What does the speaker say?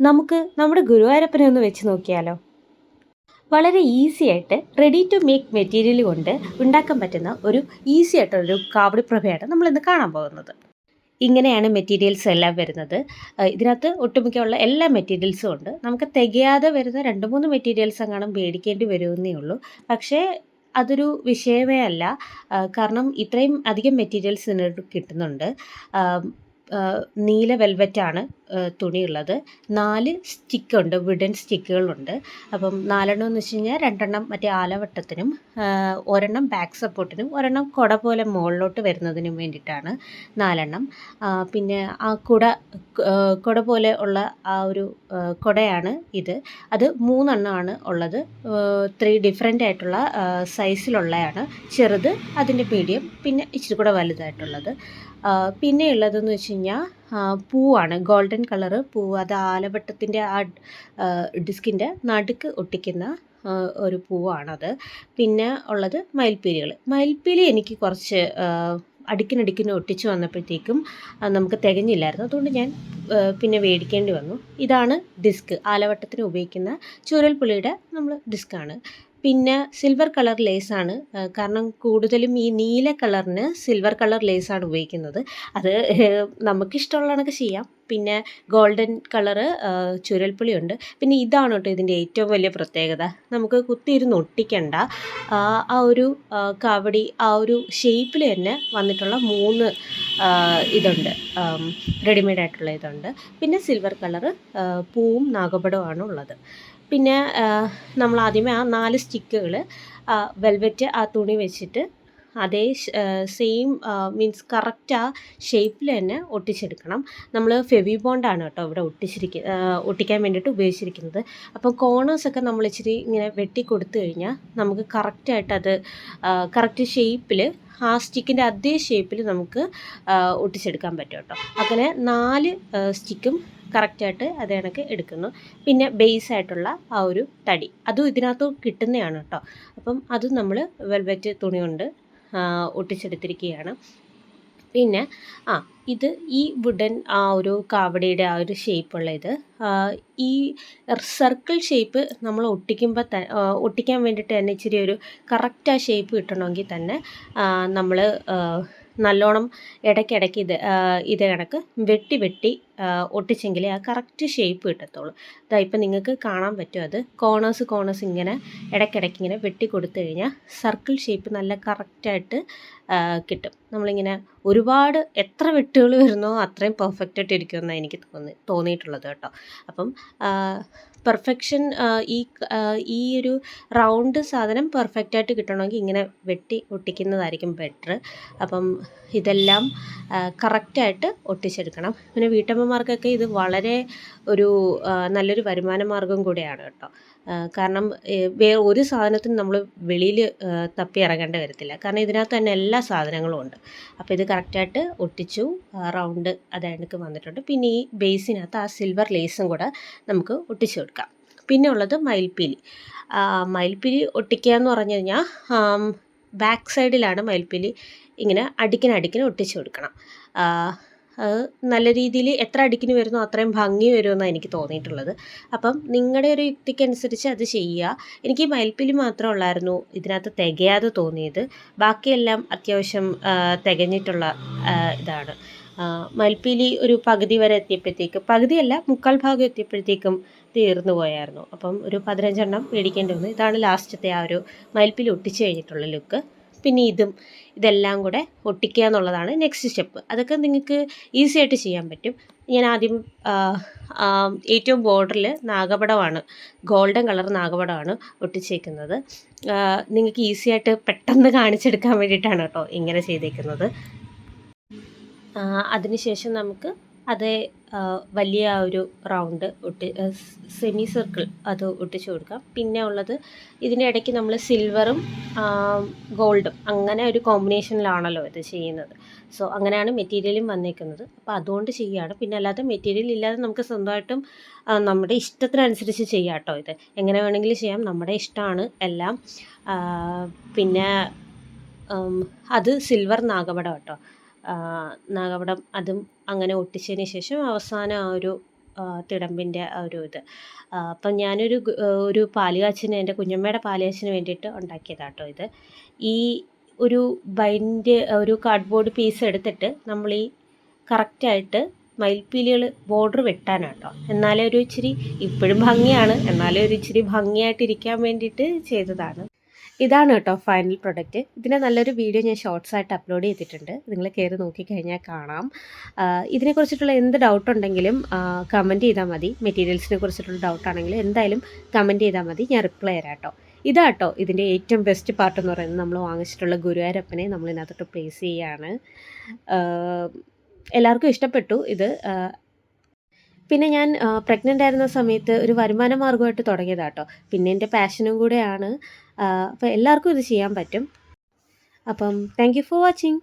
നമുക്ക് നമ്മുടെ ഗുരുവായൂരപ്പനെ ഒന്ന് വെച്ച് നോക്കിയാലോ. വളരെ ഈസി ആയിട്ട് റെഡി ടു മേക്ക് മെറ്റീരിയൽ കൊണ്ട് ഉണ്ടാക്കാൻ പറ്റുന്ന ഒരു ഈസി ആയിട്ടുള്ളൊരു കാവടി പ്രഭയാണ് നമ്മളിന്ന് കാണാൻ പോകുന്നത്. ഇങ്ങനെയാണ് മെറ്റീരിയൽസ് എല്ലാം വരുന്നത്. ഇതിനകത്ത് ഒട്ടുമിക്കുള്ള എല്ലാ മെറ്റീരിയൽസും ഉണ്ട്. നമുക്ക് തികയാതെ വരുന്ന രണ്ട് മൂന്ന് മെറ്റീരിയൽസ് എങ്ങാനും മേടിക്കേണ്ടി വരുമെന്നേ ഉള്ളൂ. പക്ഷേ അതൊരു വിഷയമേ അല്ല. കാരണം ഇത്രയും അധികം മെറ്റീരിയൽസ് ഇതിനകത്ത് കിട്ടുന്നുണ്ട്. നീല വെൽവെറ്റാണ് തുണിയുള്ളത്. നാല് സ്റ്റിക്കുണ്ട്. വിഡൻ സ്റ്റിക്കുകളുണ്ട്. അപ്പം നാലെണ്ണം എന്ന് വെച്ച് കഴിഞ്ഞാൽ രണ്ടെണ്ണം മറ്റേ ആലവട്ടത്തിനും ഒരെണ്ണം ബാക്ക് സപ്പോർട്ടിനും ഒരെണ്ണം കുട പോലെ മുകളിലോട്ട് വരുന്നതിനും വേണ്ടിയിട്ടാണ് നാലെണ്ണം. പിന്നെ ആ കുട കുട പോലെ ഉള്ള ആ ഒരു കുടയാണ് ഇത്. അത് മൂന്നെണ്ണമാണ് ഉള്ളത്. ത്രീ ഡിഫറെന്റ് ആയിട്ടുള്ള സൈസിലുള്ളതാണ് ചെറുത് അതിന്റെ മീഡിയം പിന്നെ ഇച്ചിരി കൂടെ വലുതായിട്ടുള്ളത്. പിന്നെയുള്ളതെന്ന് വെച്ച് കഴിഞ്ഞാൽ പൂവാണ്. ഗോൾഡൻ കളറ് പൂവ് അത് ആലവട്ടത്തിന്റെ ആ ഡിസ്കിന്റെ നടുക്ക് ഒട്ടിക്കുന്ന ഒരു പൂവാണത്. പിന്നെ ഉള്ളത് മയിൽപ്പീലികൾ. മയിൽപ്പീലി എനിക്ക് കുറച്ച് അടുക്കിനടുക്കിന് ഒട്ടിച്ച് വന്നപ്പോഴത്തേക്കും നമുക്ക് തികഞ്ഞില്ലായിരുന്നു. അതുകൊണ്ട് ഞാൻ പിന്നെ മേടിക്കേണ്ടി വന്നു. ഇതാണ് ഡിസ്ക്. ആലവട്ടത്തിന് ഉപയോഗിക്കുന്ന ചൂരൽപ്പുളിയുടെ നമ്മൾ ഡിസ്ക്കാണ് പിന്നെ സിൽവർ കളർ ലേസാണ് കാരണം കൂടുതലും ഈ നീല കളറിന് സിൽവർ കളർ ലേസാണ് ഉപയോഗിക്കുന്നത്. അത് നമുക്കിഷ്ടമുള്ളതൊക്കെ ചെയ്യാം. പിന്നെ ഗോൾഡൻ കളറ് ചുരൽപ്പുളിയുണ്ട് പിന്നെ ഇതാണ് കേട്ടോ ഇതിന്റെ ഏറ്റവും വലിയ പ്രത്യേകത. നമുക്ക് കുത്തിയിരുന്ന് ഒട്ടിക്കണ്ട. ആ ഒരു കാവടി ആ ഒരു ഷേപ്പിൽ തന്നെ വന്നിട്ടുള്ള മൂന്ന് ഇതുണ്ട്. റെഡിമെയ്ഡ് ആയിട്ടുള്ള ഇതുണ്ട്. പിന്നെ സിൽവർ കളറ് പൂവും നാഗപടവുമാണ് ഉള്ളത്. പിന്നെ നമ്മൾ ആദ്യമേ ആ നാല് സ്റ്റിക്കുകൾ വെൽവെറ്റ് ആ തുണി വെച്ചിട്ട് അതേ സെയിം മീൻസ് കറക്റ്റ് ആ ഷേപ്പിൽ തന്നെ ഒട്ടിച്ചെടുക്കണം. നമ്മൾ ഫെവി ബോണ്ടാണ് കേട്ടോ ഇവിടെ ഒട്ടിച്ചിരിക്ക ഒട്ടിക്കാൻ വേണ്ടിയിട്ട് ഉപയോഗിച്ചിരിക്കുന്നത്. അപ്പോൾ കോണേഴ്സൊക്കെ നമ്മൾ ഇച്ചിരി ഇങ്ങനെ വെട്ടി കൊടുത്തു കഴിഞ്ഞാൽ നമുക്ക് കറക്റ്റായിട്ട് അത് കറക്റ്റ് ഷേപ്പിൽ ആ സ്റ്റിക്കിന്റെ അതേ ഷേപ്പിൽ നമുക്ക് ഒട്ടിച്ചെടുക്കാൻ പറ്റും കേട്ടോ. അങ്ങനെ നാല് സ്റ്റിക്കും കറക്റ്റായിട്ട് അത് കണക്ക് എടുക്കുന്നു. പിന്നെ ബേസ് ആയിട്ടുള്ള ആ ഒരു തടി. അതും ഇതിനകത്ത് കിട്ടുന്നതാണ് കേട്ടോ. അപ്പം അത് നമ്മൾ വെൽവെറ്റ് തുണി കൊണ്ട് ഒട്ടിച്ചെടുത്തിരിക്കുകയാണ്. പിന്നെ ആ ഇത് ഈ വുഡൻ ആ ഒരു കാവടിയുടെ ആ ഒരു ഷേപ്പുള്ള ഇത് ഈ സർക്കിൾ ഷേപ്പ് നമ്മൾ ഒട്ടിക്കുമ്പോൾ ത ഒട്ടിക്കാൻ വേണ്ടിയിട്ട് തന്നെ ഇച്ചിരി ഒരു കറക്റ്റ് ആ ഷേപ്പ് കിട്ടണമെങ്കിൽ തന്നെ നമ്മൾ നല്ലോണം ഇടയ്ക്കിടയ്ക്ക് ഇത് ഇത് കണക്ക് വെട്ടി വെട്ടി ഒട്ടിച്ചെങ്കിലേ ആ കറക്റ്റ് ഷേപ്പ് കിട്ടത്തുള്ളൂ. അതാ ഇപ്പം നിങ്ങൾക്ക് കാണാൻ പറ്റും അത്. കോണേഴ്സ് കോണേഴ്സ് ഇങ്ങനെ ഇടയ്ക്കിടയ്ക്ക് ഇങ്ങനെ വെട്ടി കൊടുത്തു കഴിഞ്ഞാൽ സർക്കിൾ ഷേപ്പ് നല്ല കറക്റ്റായിട്ട് കിട്ടും. നമ്മളിങ്ങനെ ഒരുപാട് എത്ര വെട്ടുകൾ വരുന്നോ അത്രയും പെർഫെക്റ്റ് ആയിട്ട് ഇരിക്കുമെന്നാണ് എനിക്ക് തോന്നി തോന്നിയിട്ടുള്ളത് കേട്ടോ. അപ്പം പെർഫെക്ഷൻ ഈ ഈ ഒരു റൗണ്ട് സാധനം പെർഫെക്റ്റ് ആയിട്ട് കിട്ടണമെങ്കിൽ ഇങ്ങനെ വെട്ടി ഒട്ടിക്കുന്നതായിരിക്കും ബെറ്റർ അപ്പം ഇതെല്ലാം കറക്റ്റായിട്ട് ഒട്ടിച്ചെടുക്കണം. പിന്നെ വീട്ടമ്മമാർക്കൊക്കെ ഇത് വളരെ ഒരു നല്ലൊരു വരുമാന മാർഗം കൂടിയാണ് കേട്ടോ. കാരണം വേറെ ഒരു സാധനത്തിനും നമ്മൾ വെളിയിൽ തപ്പി ഇറങ്ങേണ്ടി വരത്തില്ല. കാരണം ഇതിനകത്ത് തന്നെ എല്ലാ സാധനങ്ങളും ഉണ്ട്. അപ്പോൾ ഇത് കറക്റ്റായിട്ട് ഒട്ടിച്ചു റൗണ്ട് അതെനിക്ക് വന്നിട്ടുണ്ട്. പിന്നെ ഈ ബേസിനകത്ത് ആ സിൽവർ ലേസും കൂടെ നമുക്ക് ഒട്ടിച്ചു കൊടുക്കാം. പിന്നെ ഉള്ളത് മയിൽപ്പീലി. മയിൽപ്പീലി ഒട്ടിക്കുക എന്ന് പറഞ്ഞു കഴിഞ്ഞാൽ ബാക്ക് സൈഡിലാണ് മയിൽപ്പീലി ഇങ്ങനെ അടിക്കിന് അടിക്കിന് ഒട്ടിച്ചു കൊടുക്കണം. നല്ല രീതിയിൽ എത്ര അടുക്കിന് വരുന്നോ അത്രയും ഭംഗി വരുമെന്നാണ് എനിക്ക് തോന്നിയിട്ടുള്ളത്. അപ്പം നിങ്ങളുടെ ഒരു യുക്തിക്കനുസരിച്ച് അത് ചെയ്യുക. എനിക്ക് മാത്രം മാത്രമേ ഉള്ളായിരുന്നു ഇതിനകത്ത് തികയാതെ തോന്നിയത്. ബാക്കിയെല്ലാം അത്യാവശ്യം തികഞ്ഞിട്ടുള്ള ഇതാണ്. മൽപ്പീലി ഒരു പകുതി വരെ എത്തിയപ്പോഴത്തേക്ക് പകുതിയല്ല മുക്കാൽ ഭാഗം എത്തിയപ്പോഴത്തേക്കും തീർന്നു പോയായിരുന്നു. അപ്പം ഒരു പതിനഞ്ചെണ്ണം മേടിക്കേണ്ടി വന്നു. ഇതാണ് ലാസ്റ്റത്തെ ആ ഒരു മൽപ്പീലി ഒട്ടിച്ച് കഴിഞ്ഞിട്ടുള്ള ലുക്ക്. പിന്നെ ഇതും ഇതെല്ലാം കൂടെ ഒട്ടിക്കുക എന്നുള്ളതാണ് നെക്സ്റ്റ് സ്റ്റെപ്പ് അതൊക്കെ നിങ്ങൾക്ക് ഈസി ആയിട്ട് ചെയ്യാൻ പറ്റും. ഞാൻ ആദ്യം ഏറ്റവും ബോർഡറിൽ നാഗപടമാണ് ഗോൾഡൻ കളർ നാഗപടമാണ് ഒട്ടിച്ചേക്കുന്നത്. നിങ്ങൾക്ക് ഈസി ആയിട്ട് പെട്ടെന്ന് കാണിച്ചെടുക്കാൻ വേണ്ടിയിട്ടാണ് കേട്ടോ ഇങ്ങനെ ചെയ്തേക്കുന്നത്. അതിനുശേഷം നമുക്ക് അതേ വലിയ ഒരു റൗണ്ട് ഒട്ടി സെമി സർക്കിൾ അത് ഒട്ടിച്ചു കൊടുക്കാം. പിന്നെ ഉള്ളത് ഇതിന്റെ ഇടയ്ക്ക് നമ്മൾ സിൽവറും ഗോൾഡും അങ്ങനെ ഒരു കോമ്പിനേഷനിലാണല്ലോ ഇത് ചെയ്യുന്നത്. സോ അങ്ങനെയാണ് മെറ്റീരിയലും വന്നേക്കുന്നത്. അപ്പോൾ അതുകൊണ്ട് ചെയ്യുകയാണ്. പിന്നെ അല്ലാതെ മെറ്റീരിയൽ ഇല്ലാതെ നമുക്ക് സ്വന്തമായിട്ടും നമ്മുടെ ഇഷ്ടത്തിനനുസരിച്ച് ചെയ്യാം കേട്ടോ ഇത്. എങ്ങനെ വേണമെങ്കിലും ചെയ്യാം. നമ്മുടെ ഇഷ്ടമാണ് എല്ലാം. പിന്നെ അത് സിൽവർ നാഗപടം കേട്ടോ. നാഗപടം അതും അങ്ങനെ ഒട്ടിച്ചതിന് ശേഷം അവസാനം ആ ഒരു തിടമ്പിന്റെ ആ ഒരു ഇത്. അപ്പം ഞാനൊരു ഒരു പാലുകാച്ചിന് എന്റെ കുഞ്ഞമ്മയുടെ പാലുകാച്ചിന് വേണ്ടിയിട്ട് ഉണ്ടാക്കിയതാട്ടോ ഇത്. ഈ ഒരു ബൈൻഡ് ഒരു കാർഡ്ബോർഡ് പീസ് എടുത്തിട്ട് നമ്മൾ ഈ കറക്റ്റായിട്ട് മയിൽപ്പീലികൾ ബോർഡർ വെട്ടാനാട്ടോ. എന്നാലേ ഒരു ഇച്ചിരി ഇപ്പോഴും ഭംഗിയാണ്. എന്നാലേ ഒരു ഇച്ചിരി ഭംഗിയായിട്ടിരിക്കാൻ വേണ്ടിയിട്ട് ചെയ്തതാണ്. ഇതാണ് കേട്ടോ ഫൈനൽ പ്രൊഡക്റ്റ് ഇതിനെ നല്ലൊരു വീഡിയോ ഞാൻ ഷോർട്സ് ആയിട്ട് അപ്ലോഡ് ചെയ്തിട്ടുണ്ട്. നിങ്ങൾ കയറി നോക്കിക്കഴിഞ്ഞാൽ കാണാം. ഇതിനെക്കുറിച്ചിട്ടുള്ള എന്ത് ഡൗട്ട് ഉണ്ടെങ്കിലും കമന്റ് ചെയ്താൽ മതി. മെറ്റീരിയൽസിനെ കുറിച്ചിട്ടുള്ള ഡൗട്ട് ആണെങ്കിൽ എന്തായാലും കമന്റ് ചെയ്താൽ മതി. ഞാൻ റിപ്ലൈ തരാം കേട്ടോ. ഇതാട്ടോ ഇതിന്റെ ഏറ്റവും ബെസ്റ്റ് പാർട്ട് എന്ന് പറയുന്നത്. നമ്മൾ വാങ്ങിച്ചിട്ടുള്ള ഗുരുവായൂരപ്പനെ നമ്മൾ ഇതിനകത്തോട്ട് പ്ലേസ് ചെയ്യുകയാണ് എല്ലാവർക്കും ഇഷ്ടപ്പെട്ടു ഇത്. പിന്നെ ഞാൻ പ്രഗ്നന്റ് ആയിരുന്ന സമയത്ത് ഒരു വരുമാന മാർഗമായിട്ട് തുടങ്ങിയതാട്ടോ പിന്നെ എന്റെ പാഷനും കൂടെയാണ്. അപ്പോൾ എല്ലാവർക്കും ഇത് ചെയ്യാൻ പറ്റും. അപ്പം താങ്ക് ഫോർ വാച്ചിങ്